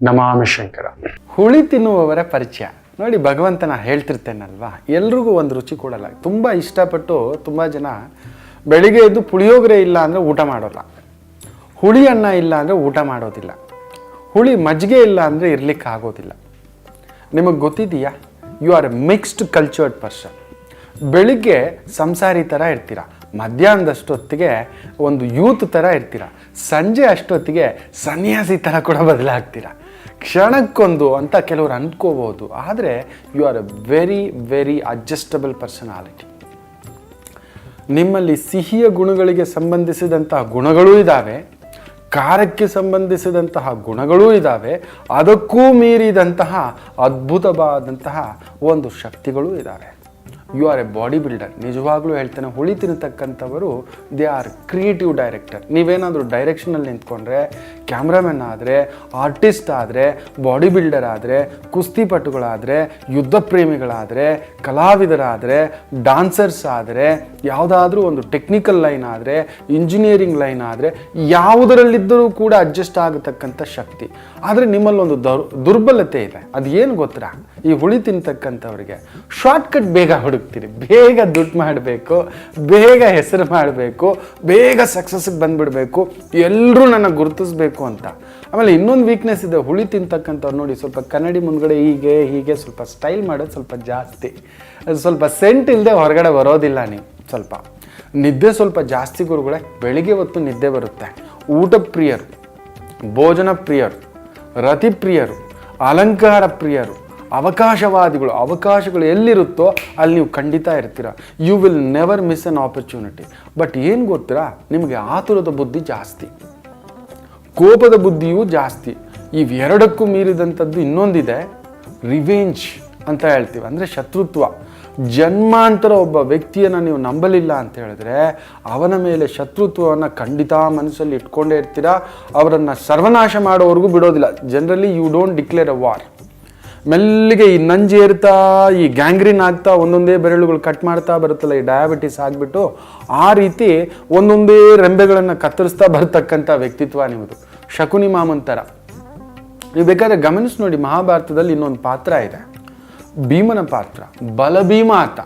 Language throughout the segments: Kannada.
ನಮಾಮಿ ಶಂಕರ ಹುಳಿ ತಿನ್ನುವವರ ಪರಿಚಯ. ನೋಡಿ, ಭಗವಂತನ ಹೇಳ್ತಿರ್ತೇನಲ್ವಾ? ಎಲ್ರಿಗೂ ಒಂದು ರುಚಿ ಕೊಡಲ್ಲ. ತುಂಬ ಇಷ್ಟಪಟ್ಟು ತುಂಬ ಜನ ಬೆಳಿಗ್ಗೆ ಎದ್ದು ಪುಳಿಯೋಗರೆ ಇಲ್ಲ ಅಂದರೆ ಊಟ ಮಾಡೋಲ್ಲ. ಹುಳಿ ಅನ್ನ ಇಲ್ಲ ಅಂದರೆ ಊಟ ಮಾಡೋದಿಲ್ಲ. ಹುಳಿ ಮಜ್ಜಿಗೆ ಇಲ್ಲ ಅಂದರೆ ಇರ್ಲಿಕ್ಕೆ ಆಗೋದಿಲ್ಲ. ನಿಮಗೆ ಗೊತ್ತಿದೆಯಾ? You are a mixed cultured person ಬೆಳಿಗ್ಗೆ ಸಂಸಾರಿ ಥರ ಇರ್ತೀರ? ಮಧ್ಯಾಹ್ನದಷ್ಟೊತ್ತಿಗೆ ಒಂದು ಯೂತ್ ಥರ ಇರ್ತೀರ. ಸಂಜೆ ಅಷ್ಟೊತ್ತಿಗೆ ಸನ್ಯಾಸಿ ಥರ ಕೂಡ ಬದಲಾಗ್ತೀರ. ಕ್ಷಣಕ್ಕೊಂದು ಅಂತ ಕೆಲವರು ಅಂದ್ಕೋಬೋದು ಆದರೆ you are a very very adjustable personality ನಿಮ್ಮಲ್ಲಿ ಸಿಹಿಯ ಗುಣಗಳಿಗೆ ಸಂಬಂಧಿಸಿದಂತಹ ಗುಣಗಳೂ ಇದ್ದಾವೆ ಕಾರಕ್ಕೆ ಸಂಬಂಧಿಸಿದಂತಹ ಗುಣಗಳೂ ಇದ್ದಾವೆ ಅದಕ್ಕೂ ಮೀರಿದಂತಹ ಅದ್ಭುತವಾದಂತಹ ಒಂದು ಶಕ್ತಿಗಳೂ ಇದ್ದಾವೆ you are a body builder ನಿಜವಾಗ್ಲೂ ಹೇಳ್ತಾನೆ ಹುಳಿ ತಿನ್ನತಕ್ಕಂಥವರು ದೇ ಆರ್ ಕ್ರಿಯೇಟಿವ್ ಡೈರೆಕ್ಟರ್ ನೀವೇನಾದರೂ ಡೈರೆಕ್ಷನಲ್ಲಿ ನಿಂತ್ಕೊಂಡ್ರೆ ಕ್ಯಾಮ್ರಾಮನ್ ಆದರೆ, ಆರ್ಟಿಸ್ಟ್ ಆದರೆ, ಬಾಡಿ ಬಿಲ್ಡರ್ ಆದರೆ ಕುಸ್ತಿಪಟುಗಳಾದರೆ ಯುದ್ಧ ಪ್ರೇಮಿಗಳಾದರೆ, ಕಲಾವಿದರಾದರೆ, ಡಾನ್ಸರ್ಸ್ ಆದರೆ, ಯಾವುದಾದ್ರೂ ಒಂದು ಟೆಕ್ನಿಕಲ್ ಲೈನ್ ಆದರೆ, ಇಂಜಿನಿಯರಿಂಗ್ ಲೈನ್ ಆದರೆ, ಯಾವುದರಲ್ಲಿದ್ದರೂ ಕೂಡ ಅಡ್ಜಸ್ಟ್ ಆಗತಕ್ಕಂಥ ಶಕ್ತಿ. ಆದರೆ ನಿಮ್ಮಲ್ಲಿ ಒಂದು ದೌರ್, ದುರ್ಬಲತೆ ಇದೆ. ಅದು ಏನು ಗೊತ್ತಾ? ಈ ಹುಳಿ ತಿಂತಕ್ಕಂಥವ್ರಿಗೆ. ಶಾರ್ಟ್ಕಟ್ ಬೇಗ ಹುಡುಕ್ತೀರಿ. ಬೇಗ ದುಡ್ಡು ಮಾಡಬೇಕು, ಬೇಗ ಹೆಸರು ಮಾಡಬೇಕು, ಬೇಗ ಸಕ್ಸಸ್ಗೆ ಬಂದ್ಬಿಡಬೇಕು. ಎಲ್ಲರೂ ನನ್ನ ಗುರುತಿಸ್ಬೇಕು. ಅಂತ. ಆಮೇಲೆ ಇನ್ನೊಂದು ವೀಕ್ನೆಸ್ ಇದೆ, ಹುಳಿ ತಿಂತಕ್ಕಂಥವ್ರು ನೋಡಿ, ಸ್ವಲ್ಪ ಕನ್ನಡಿ ಮುಂದ್ಗಡೆ ಹೀಗೆ ಹೀಗೆ ಸ್ವಲ್ಪ ಸ್ಟೈಲ್ ಮಾಡೋದು ಸ್ವಲ್ಪ ಜಾಸ್ತಿ. ಅದು ಸ್ವಲ್ಪ ಸೆಂಟ್ ಇಲ್ಲದೆ ಹೊರಗಡೆ ಬರೋದಿಲ್ಲ ನೀವು, ಸ್ವಲ್ಪ. ನಿದ್ದೆ ಸ್ವಲ್ಪ ಜಾಸ್ತಿ ಗುರುಗಳೇ, ಬೆಳಿಗ್ಗೆ ಹೊತ್ತು ನಿದ್ದೆ ಬರುತ್ತೆ. ಊಟ ಪ್ರಿಯರು ಭೋಜನ ಪ್ರಿಯರು, ರತಿ ಪ್ರಿಯರು, ಅಲಂಕಾರ ಪ್ರಿಯರು, ಅವಕಾಶವಾದಿಗಳು, ಅವಕಾಶಗಳು ಎಲ್ಲಿರುತ್ತೋ ಅಲ್ಲಿ ನೀವು ಖಂಡಿತ ಇರ್ತೀರ. You will never miss an opportunity but ಏನು ಗೊತ್ತೀರಾ ನಿಮಗೆ ಆತುರದ ಬುದ್ಧಿ ಜಾಸ್ತಿ. ಕೋಪದ ಬುದ್ಧಿಯೂ ಜಾಸ್ತಿ. ಇವೆರಡಕ್ಕೂ ಮೀರಿದಂಥದ್ದು ಇನ್ನೊಂದಿದೆ ರಿವೆಂಜ್ ಅಂತ ಹೇಳ್ತೀವಿ. ಅಂದರೆ ಶತ್ರುತ್ವ. ಜನ್ಮಾಂತರ ಒಬ್ಬ ವ್ಯಕ್ತಿಯನ್ನು ನೀವು ನಂಬಲಿಲ್ಲ ಅಂತ ಹೇಳಿದ್ರೆ, ಅವನ ಮೇಲೆ ಶತ್ರುತ್ವವನ್ನು ಖಂಡಿತ ಮನಸ್ಸಲ್ಲಿ ಇಟ್ಕೊಂಡೇ ಇರ್ತೀರಾ? ಅವರನ್ನು ಸರ್ವನಾಶ ಮಾಡೋವರೆಗೂ ಬಿಡೋದಿಲ್ಲ. Generally you don't declare a war ಮೆಲ್ಲಿಗೆ ಈ ನಂಜೇರ್ತಾ ಈ ಗ್ಯಾಂಗ್ರೀನ್ ಆಗ್ತಾ, ಒಂದೊಂದೇ ಬೆರಳುಗಳು ಕಟ್ ಮಾಡ್ತಾ ಬರುತ್ತಲ್ಲ, ಈ ಡಯಾಬಿಟಿಸ್ ಆಗಿಬಿಟ್ಟು, ಆ ರೀತಿ ಒಂದೊಂದೇ ರೆಂಬೆಗಳನ್ನು ಕತ್ತರಿಸ್ತಾ ಬರ್ತಕ್ಕಂಥ ವ್ಯಕ್ತಿತ್ವ ನಿಮ್ಮದು. ಶಕುನಿ ಮಾಮಂತರ ನೀವು ಬೇಕಾದ್ರೆ ಗಮನಿಸಿ ನೋಡಿ, ಮಹಾಭಾರತದಲ್ಲಿ ಇನ್ನೊಂದು ಪಾತ್ರ ಇದೆ. ಭೀಮನ ಪಾತ್ರ, ಬಲಭೀಮ ಆತ.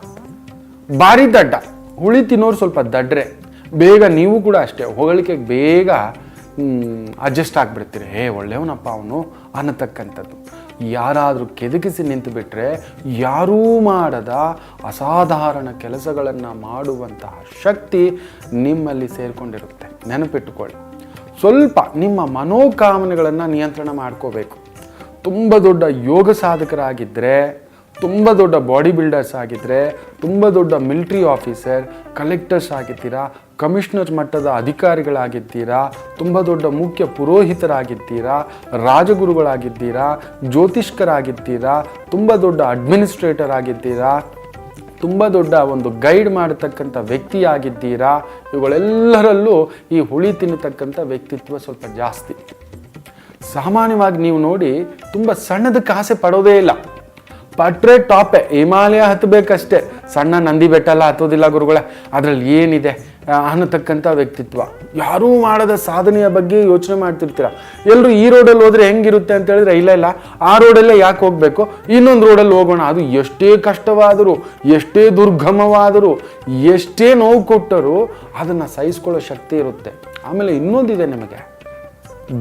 ಭಾರಿ ದಡ್ಡ. ಹುಳಿ ತಿನ್ನೋರು ಸ್ವಲ್ಪ ದಡ್ರೆ. ಬೇಗ ನೀವು ಕೂಡ ಅಷ್ಟೇ ಹೊಗಳಿಕೆಗೆ ಬೇಗ ಅಡ್ಜಸ್ಟ್ ಆಗಿಬಿಡ್ತೀರಿ. ಹೇ ಒಳ್ಳೆಯವನಪ್ಪ ಅವನು ಅನ್ನತಕ್ಕಂಥದ್ದು. ಯಾರಾದರೂ ಕೆದಕಿಸಿ ನಿಂತುಬಿಟ್ರೆ ಯಾರೂ ಮಾಡದ ಅಸಾಧಾರಣ ಕೆಲಸಗಳನ್ನು ಮಾಡುವಂತಹ ಶಕ್ತಿ ನಿಮ್ಮಲ್ಲಿ ಸೇರಿಕೊಂಡಿರುತ್ತೆ. ನೆನಪಿಟ್ಟುಕೊಳ್ಳಿ. ಸ್ವಲ್ಪ ನಿಮ್ಮ ಮನೋಕಾಮನೆಗಳನ್ನು ನಿಯಂತ್ರಣ ಮಾಡ್ಕೋಬೇಕು. ತುಂಬ ದೊಡ್ಡ ಯೋಗ ಸಾಧಕರಾಗಿದ್ದರೆ ತುಂಬ ದೊಡ್ಡ ಬಾಡಿ ಬಿಲ್ಡರ್ಸ್ ಆಗಿದ್ದರೆ ತುಂಬ ದೊಡ್ಡ ಮಿಲ್ಟ್ರಿ ಆಫೀಸರ್ ಕಲೆಕ್ಟರ್ಸ್ ಆಗಿದ್ದೀರಾ ಕಮಿಷನರ್ ಮಟ್ಟದ ಅಧಿಕಾರಿಗಳಾಗಿದ್ದೀರಾ ತುಂಬ ದೊಡ್ಡ ಮುಖ್ಯ ಪುರೋಹಿತರಾಗಿದ್ದೀರಾ ರಾಜಗುರುಗಳಾಗಿದ್ದೀರಾ ಜ್ಯೋತಿಷ್ಕರಾಗಿದ್ದೀರಾ ತುಂಬ ದೊಡ್ಡ ಅಡ್ಮಿನಿಸ್ಟ್ರೇಟರ್ ಆಗಿದ್ದೀರಾ ತುಂಬ ದೊಡ್ಡ ಒಂದು ಗೈಡ್ ಮಾಡತಕ್ಕಂಥ ವ್ಯಕ್ತಿಯಾಗಿದ್ದೀರಾ, ಇವುಗಳೆಲ್ಲರಲ್ಲೂ ಈ ಹುಳಿ ತಿನ್ನತಕ್ಕಂಥ ವ್ಯಕ್ತಿತ್ವ ಸ್ವಲ್ಪ ಜಾಸ್ತಿ. ಸಾಮಾನ್ಯವಾಗಿ ನೀವು ನೋಡಿ, ತುಂಬ ಸಣ್ಣದಕ್ಕೆ ಆಸೆ ಪಡೋದೇ ಇಲ್ಲ. ಪಟ್ರೆ ಟಾಪೆ, ಹಿಮಾಲಯ ಹತ್ತಬೇಕಷ್ಟೇ ಸಣ್ಣ ನಂದಿ ಬೆಟ್ಟ ಎಲ್ಲ ಹತ್ತೋದಿಲ್ಲ ಗುರುಗಳೇ. ಅದರಲ್ಲಿ ಏನಿದೆ? ಅನ್ನತಕ್ಕಂಥ ವ್ಯಕ್ತಿತ್ವ. ಯಾರೂ ಮಾಡದ ಸಾಧನೆಯ ಬಗ್ಗೆ ಯೋಚನೆ ಮಾಡ್ತಿರ್ತೀರ. ಎಲ್ಲರೂ ಈ ರೋಡಲ್ಲಿ ಹೋದರೆ ಹೆಂಗಿರುತ್ತೆ ಅಂತ ಹೇಳಿದ್ರೆ, ಇಲ್ಲ ಇಲ್ಲ, ಆ ರೋಡಲ್ಲೇ ಯಾಕೆ ಹೋಗಬೇಕು? ಇನ್ನೊಂದು ರೋಡಲ್ಲಿ ಹೋಗೋಣ. ಅದು ಎಷ್ಟೇ ಕಷ್ಟವಾದರೂ, ಎಷ್ಟೇ ದುರ್ಗಮವಾದರೂ, ಎಷ್ಟೇ ನೋವು ಕೊಟ್ಟರೂ ಅದನ್ನು ಸಹಿಸ್ಕೊಳ್ಳೋ ಶಕ್ತಿ ಇರುತ್ತೆ. ಆಮೇಲೆ ಇನ್ನೊಂದಿದೆ ನಿಮಗೆ.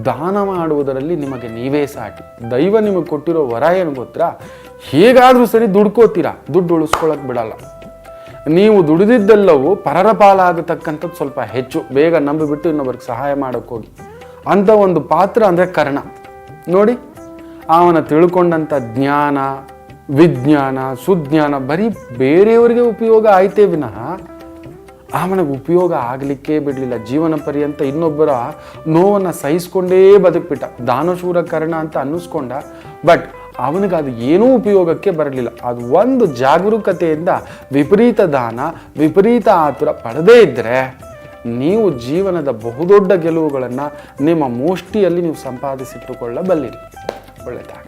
ದಾನ ಮಾಡುವುದರಲ್ಲಿ ನಿಮಗೆ ನೀವೇ ಸಾಟಿ. ದೈವ ನಿಮಗೆ ಕೊಟ್ಟಿರೋ ವರ ಏನು ಗೊತ್ತಾ? ಹೇಗಾದರೂ ಸರಿ ದುಡ್ಕೋತೀರಾ? ದುಡ್ಡು ಉಳಿಸ್ಕೊಳಕ್ ಬಿಡಲ್ಲ. ನೀವು ದುಡಿದಿದ್ದೆಲ್ಲವೂ ಪರರ ಪಾಲಾಗತಕ್ಕಂಥದ್ದು ಸ್ವಲ್ಪ ಹೆಚ್ಚು. ಬೇಗ ನಂಬಿಬಿಟ್ಟು ಇನ್ನೊಬ್ಬರಿಗೆ ಸಹಾಯ ಮಾಡೋಕ್ಕೆ ಹೋಗಿ. ಅಂಥ ಒಂದು ಪಾತ್ರ ಅಂದರೆ ಕರ್ಣ. ನೋಡಿ, ಅವನ ತಿಳ್ಕೊಂಡಂಥ ಜ್ಞಾನ, ವಿಜ್ಞಾನ, ಸುಜ್ಞಾನ ಬರೀ ಬೇರೆಯವರಿಗೆ ಉಪಯೋಗ ಆಯ್ತೇ ವಿನಃ ಅವನಿಗೆ ಉಪಯೋಗ ಆಗಲಿಕ್ಕೆ ಬಿಡಲಿಲ್ಲ. ಜೀವನ ಪರ್ಯಂತ ಇನ್ನೊಬ್ಬರ ನೋವನ್ನು ಸಹಿಸ್ಕೊಂಡೇ ಬದುಕ್ಬಿಟ್ಟ. ದಾನಶೂರ ಕರ್ಣ ಅಂತ ಅನ್ನಿಸ್ಕೊಂಡ. ಬಟ್ ಅವನಿಗೆ ಅದು ಏನೂ ಉಪಯೋಗಕ್ಕೆ ಬರಲಿಲ್ಲ. ಅದು ಒಂದು ಜಾಗರೂಕತೆಯಿಂದ ವಿಪರೀತ ದಾನ, ವಿಪರೀತ ಆತುರ ಪಡೆದೇ ಇದ್ದರೆ ನೀವು ಜೀವನದ ಬಹುದೊಡ್ಡ ಗೆಲುವುಗಳನ್ನು ನಿಮ್ಮ ಮುಷ್ಟಿಯಲ್ಲಿ ನೀವು ಸಂಪಾದಿಸಿಟ್ಟುಕೊಳ್ಳಬಲ್ಲಿರಿ. ಒಳ್ಳೆಯದಾಗ